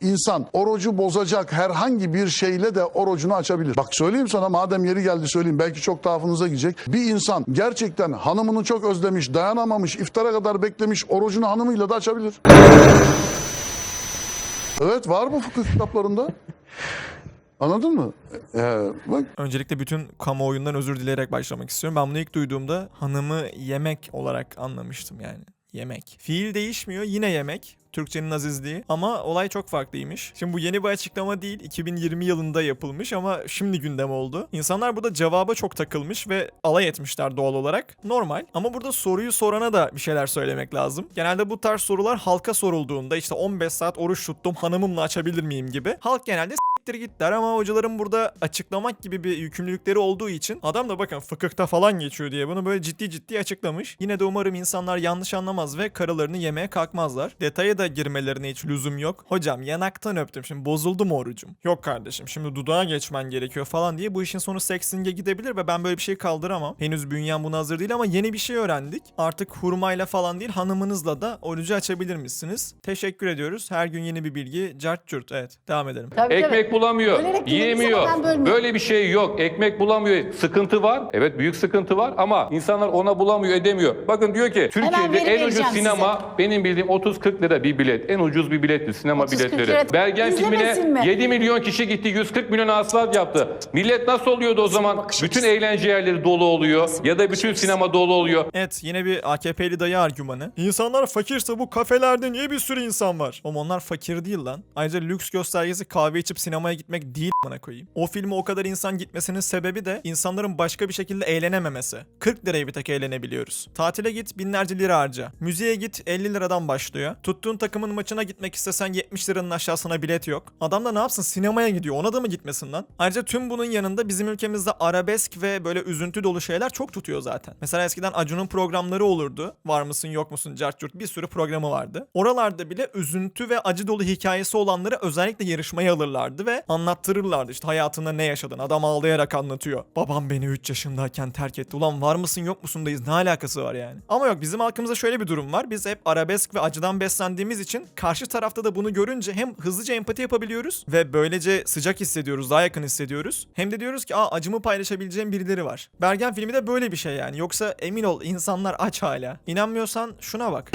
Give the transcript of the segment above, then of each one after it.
İnsan orucu bozacak herhangi bir şeyle de orucunu açabilir. Bak söyleyeyim sana madem yeri geldi söyleyeyim belki çok tuhafınıza gidecek. Bir insan gerçekten hanımını çok özlemiş, dayanamamış, iftara kadar beklemiş orucunu hanımıyla da açabilir. Evet var bu fıkıh kitaplarında. Anladın mı? Ee, bak Öncelikle bütün kamuoyundan özür dileyerek başlamak istiyorum. Ben bunu ilk duyduğumda hanımı yemek olarak anlamıştım yani. Yemek. Fiil değişmiyor yine yemek. Türkçenin azizliği ama olay çok farklıymış. Şimdi bu yeni bir açıklama değil 2020 yılında yapılmış ama şimdi gündem oldu. İnsanlar burada cevaba çok takılmış ve alay etmişler doğal olarak. Normal ama burada soruyu sorana da bir şeyler söylemek lazım. Genelde bu tarz sorular halka sorulduğunda işte 15 saat oruç tuttum hanımımla açabilir miyim gibi. Halk genelde siktir git der ama hocaların burada açıklamak gibi bir yükümlülükleri olduğu için adam da bakın fıkıhta falan geçiyor diye bunu böyle ciddi ciddi açıklamış. Yine de umarım insanlar yanlış anlamaz ve karılarını yemeye kalkmazlar. Detaya da girmelerine hiç lüzum yok. Hocam yanaktan öptüm şimdi bozuldu mu orucum? Yok kardeşim şimdi dudağa geçmen gerekiyor falan diye bu işin sonu sexting'e gidebilir ve ben böyle bir şey kaldıramam. Henüz bünyem buna hazır değil ama yeni bir şey öğrendik. Artık hurmayla falan değil hanımınızla da orucu açabilir misiniz? Teşekkür ediyoruz. Her gün yeni bir bilgi. Cart curt. Evet devam edelim. Tabii, Ekmek tabii. Bulamıyor, yiyemiyor. Böyle bir şey yok. Ekmek bulamıyor. Sıkıntı var. Evet büyük sıkıntı var ama insanlar ona bulamıyor, edemiyor. Bakın diyor ki Türkiye'de veri en ucuz vereceğim sinema benim bildiğim 30-40 lira bir bilet. En ucuz bir bilettir sinema 30-40 biletleri. lira. Bergen İzlemesin filmine mi? 7 milyon kişi gitti, 140 milyon hasılat yaptı. Millet nasıl oluyordu o zaman? bakış Bütün açısı. eğlence yerleri dolu oluyor ya da bütün sinema dolu oluyor. Evet yine bir AKP'li dayı argümanı. İnsanlar fakirse bu kafelerde niye bir sürü insan var? Oğlum onlar fakir değil lan. Ayrıca lüks göstergesi kahve içip sinemaya gitmek değil bana koyayım. O filme o kadar insan gitmesinin sebebi de insanların başka bir şekilde eğlenememesi. 40 liraya bir tek eğlenebiliyoruz. Tatile git binlerce lira harca. Müziğe git 50 liradan başlıyor. Tuttuğun takımın maçına gitmek istesen 70 liranın aşağısına bilet yok. Adam da ne yapsın sinemaya gidiyor ona da mı gitmesin lan? Ayrıca tüm bunun yanında bizim ülkemizde arabesk ve böyle üzüntü dolu şeyler çok tutuyor zaten. Mesela eskiden Acun'un programları olurdu. Var mısın yok musun cart curt bir sürü programı vardı. Oralarda bile üzüntü ve acı dolu hikayesi olanları özellikle yarışmaya alırlardı ve anlattırırlardı. İşte hayatında ne yaşadın adam ağlayarak anlatıyor. Babam beni 3 yaşındayken terk etti. Ulan var mısın yok musun dayız ne alakası var yani. Ama yok bizim halkımızda şöyle bir durum var. Biz hep arabesk ve acıdan beslendiğimiz için karşı tarafta da bunu görünce hem hızlıca empati yapabiliyoruz ve böylece sıcak hissediyoruz, daha yakın hissediyoruz. Hem de diyoruz ki aa acımı paylaşabileceğim birileri var. Bergen filmi de böyle bir şey yani. Yoksa emin ol insanlar aç hala. İnanmıyorsan şuna bak.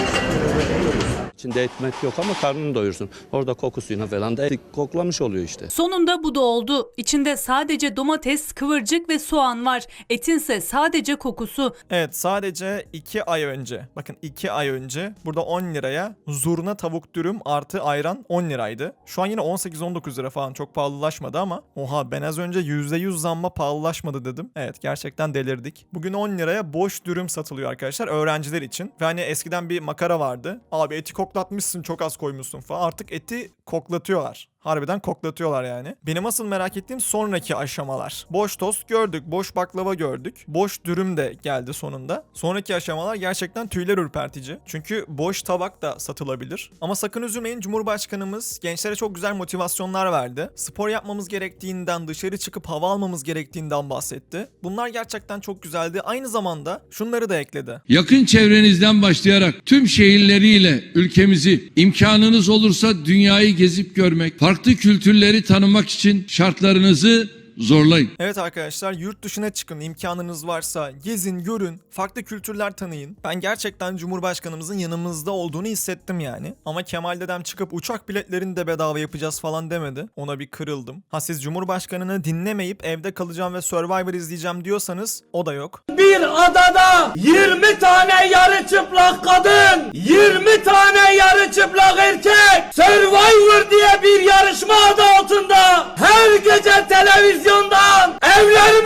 İçinde etmet yok ama karnını doyursun. Orada kokusuyla falan da et koklamış oluyor işte. Sonunda bu da oldu. İçinde sadece domates, kıvırcık ve soğan var. Etinse sadece kokusu. Evet sadece 2 ay önce bakın 2 ay önce burada 10 liraya zurna tavuk dürüm artı ayran 10 liraydı. Şu an yine 18-19 lira falan çok pahalılaşmadı ama oha ben az önce %100 zamma pahalılaşmadı dedim. Evet gerçekten delirdik. Bugün 10 liraya boş dürüm satılıyor arkadaşlar öğrenciler için. Ve hani eskiden bir makara vardı. Abi eti koklatmışsın çok az koymuşsun falan. Artık eti koklatıyorlar. Harbiden koklatıyorlar yani. Benim asıl merak ettiğim sonraki aşamalar. Boş tost gördük, boş baklava gördük. Boş dürüm de geldi sonunda. Sonraki aşamalar gerçekten tüyler ürpertici. Çünkü boş tabak da satılabilir. Ama sakın üzülmeyin Cumhurbaşkanımız gençlere çok güzel motivasyonlar verdi. Spor yapmamız gerektiğinden, dışarı çıkıp hava almamız gerektiğinden bahsetti. Bunlar gerçekten çok güzeldi. Aynı zamanda şunları da ekledi. Yakın çevrenizden başlayarak tüm şehirleriyle ülkemizi imkanınız olursa dünyayı gezip görmek, farklı kültürleri tanımak için şartlarınızı zorlayın. Evet arkadaşlar yurt dışına çıkın imkanınız varsa gezin görün farklı kültürler tanıyın. Ben gerçekten Cumhurbaşkanımızın yanımızda olduğunu hissettim yani. Ama Kemal dedem çıkıp uçak biletlerini de bedava yapacağız falan demedi. Ona bir kırıldım. Ha siz Cumhurbaşkanını dinlemeyip evde kalacağım ve Survivor izleyeceğim diyorsanız o da yok. Bir adada 20 tane yarı çıplak kadın, 20 tane yarı çıplak erkek Survivor diye bir yarışma adı altında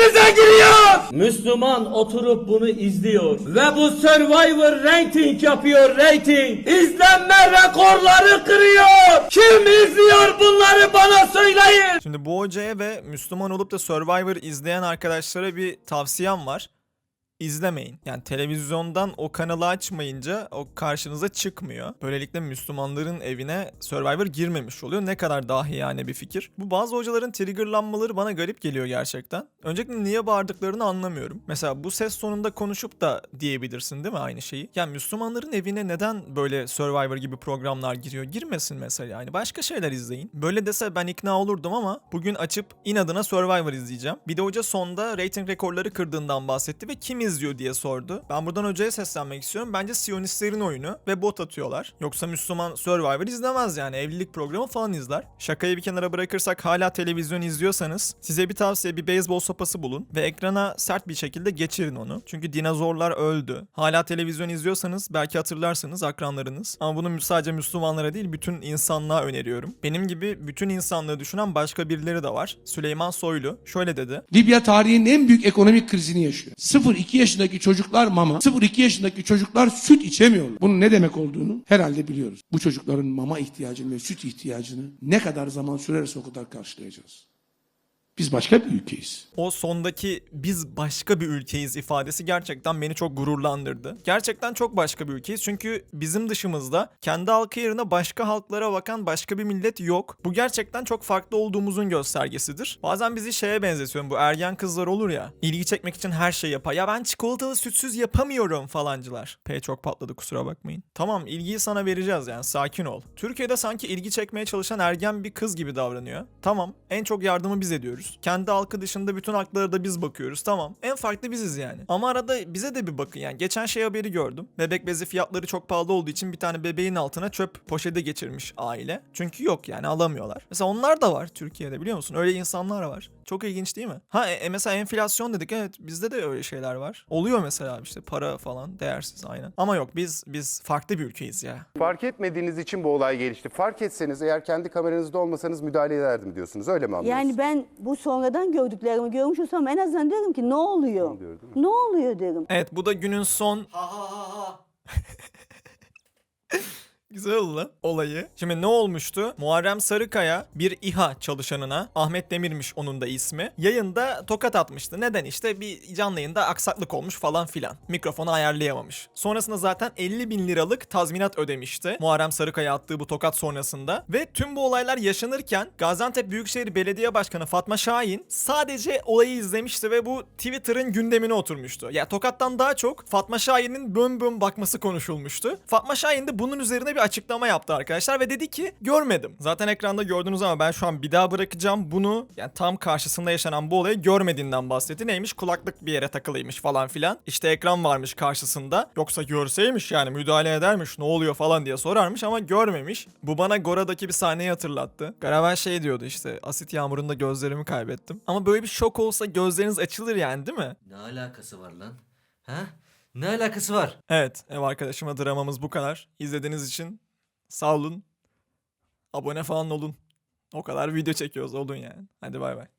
evlerimize giriyor. Müslüman oturup bunu izliyor ve bu Survivor rating yapıyor rating. İzlenme rekorları kırıyor. Kim izliyor bunları bana söyleyin. Şimdi bu hocaya ve Müslüman olup da Survivor izleyen arkadaşlara bir tavsiyem var. İzlemeyin. Yani televizyondan o kanalı açmayınca o karşınıza çıkmıyor. Böylelikle Müslümanların evine Survivor girmemiş oluyor. Ne kadar dahi yani bir fikir. Bu bazı hocaların triggerlanmaları bana garip geliyor gerçekten. Öncelikle niye bağırdıklarını anlamıyorum. Mesela bu ses sonunda konuşup da diyebilirsin değil mi aynı şeyi? Yani Müslümanların evine neden böyle Survivor gibi programlar giriyor? Girmesin mesela yani. Başka şeyler izleyin. Böyle dese ben ikna olurdum ama bugün açıp inadına Survivor izleyeceğim. Bir de hoca sonda rating rekorları kırdığından bahsetti ve kim izliyor diye sordu. Ben buradan hocaya seslenmek istiyorum. Bence Siyonistlerin oyunu ve bot atıyorlar. Yoksa Müslüman Survivor izlemez yani. Evlilik programı falan izler. Şakayı bir kenara bırakırsak hala televizyon izliyorsanız size bir tavsiye bir beyzbol sopası bulun ve ekrana sert bir şekilde geçirin onu. Çünkü dinozorlar öldü. Hala televizyon izliyorsanız belki hatırlarsınız akranlarınız. Ama bunu sadece Müslümanlara değil bütün insanlığa öneriyorum. Benim gibi bütün insanlığı düşünen başka birileri de var. Süleyman Soylu şöyle dedi. Libya tarihinin en büyük ekonomik krizini yaşıyor. 0-2 yaşındaki çocuklar mama, 0-2 yaşındaki çocuklar süt içemiyor. Bunun ne demek olduğunu herhalde biliyoruz. Bu çocukların mama ihtiyacını ve süt ihtiyacını ne kadar zaman sürerse o kadar karşılayacağız. Biz başka bir ülkeyiz. O sondaki biz başka bir ülkeyiz ifadesi gerçekten beni çok gururlandırdı. Gerçekten çok başka bir ülkeyiz çünkü bizim dışımızda kendi halkı yerine başka halklara bakan başka bir millet yok. Bu gerçekten çok farklı olduğumuzun göstergesidir. Bazen bizi şeye benzetiyorum bu ergen kızlar olur ya. ilgi çekmek için her şey yapar. Ya ben çikolatalı sütsüz yapamıyorum falancılar. P çok patladı kusura bakmayın. Tamam ilgiyi sana vereceğiz yani sakin ol. Türkiye'de sanki ilgi çekmeye çalışan ergen bir kız gibi davranıyor. Tamam en çok yardımı biz ediyoruz. Kendi halkı dışında bütün haklara da biz bakıyoruz. Tamam. En farklı biziz yani. Ama arada bize de bir bakın yani. Geçen şey haberi gördüm. Bebek bezi fiyatları çok pahalı olduğu için bir tane bebeğin altına çöp poşeti geçirmiş aile. Çünkü yok yani alamıyorlar. Mesela onlar da var Türkiye'de biliyor musun? Öyle insanlar var. Çok ilginç değil mi? Ha e, mesela enflasyon dedik evet bizde de öyle şeyler var. Oluyor mesela işte para falan değersiz aynen. Ama yok biz biz farklı bir ülkeyiz ya. Fark etmediğiniz için bu olay gelişti. Fark etseniz eğer kendi kameranızda olmasanız müdahale ederdim diyorsunuz. Öyle mi anlıyorsunuz? Yani ben bu sonradan gördüklerimi görmüş olsam en azından derim ki ne oluyor? oluyor, değil Ne oluyor derim. Evet bu da günün son Güzel lan olayı. Şimdi ne olmuştu? Muharrem Sarıkaya bir İHA çalışanına, Ahmet Demir'miş onun da ismi, yayında tokat atmıştı. Neden işte bir canlı yayında aksaklık olmuş falan filan. Mikrofonu ayarlayamamış. Sonrasında zaten 50 bin liralık tazminat ödemişti. Muharrem Sarıkaya attığı bu tokat sonrasında. Ve tüm bu olaylar yaşanırken Gaziantep Büyükşehir Belediye Başkanı Fatma Şahin sadece olayı izlemişti ve bu Twitter'ın gündemine oturmuştu. Ya tokattan daha çok Fatma Şahin'in bön bön bakması konuşulmuştu. Fatma Şahin de bunun üzerine bir açıklama yaptı arkadaşlar ve dedi ki görmedim. Zaten ekranda gördünüz ama ben şu an bir daha bırakacağım bunu. Yani tam karşısında yaşanan bu olayı görmediğinden bahsetti. Neymiş kulaklık bir yere takılıymış falan filan. İşte ekran varmış karşısında. Yoksa görseymiş yani müdahale edermiş ne oluyor falan diye sorarmış ama görmemiş. Bu bana Gora'daki bir sahneyi hatırlattı. Garavel şey diyordu işte asit yağmurunda gözlerimi kaybettim. Ama böyle bir şok olsa gözleriniz açılır yani değil mi? Ne alakası var lan? Ha? Ne alakası var? Evet, ev arkadaşıma dramamız bu kadar. İzlediğiniz için sağ olun. Abone falan olun. O kadar video çekiyoruz olun yani. Hadi bay bay.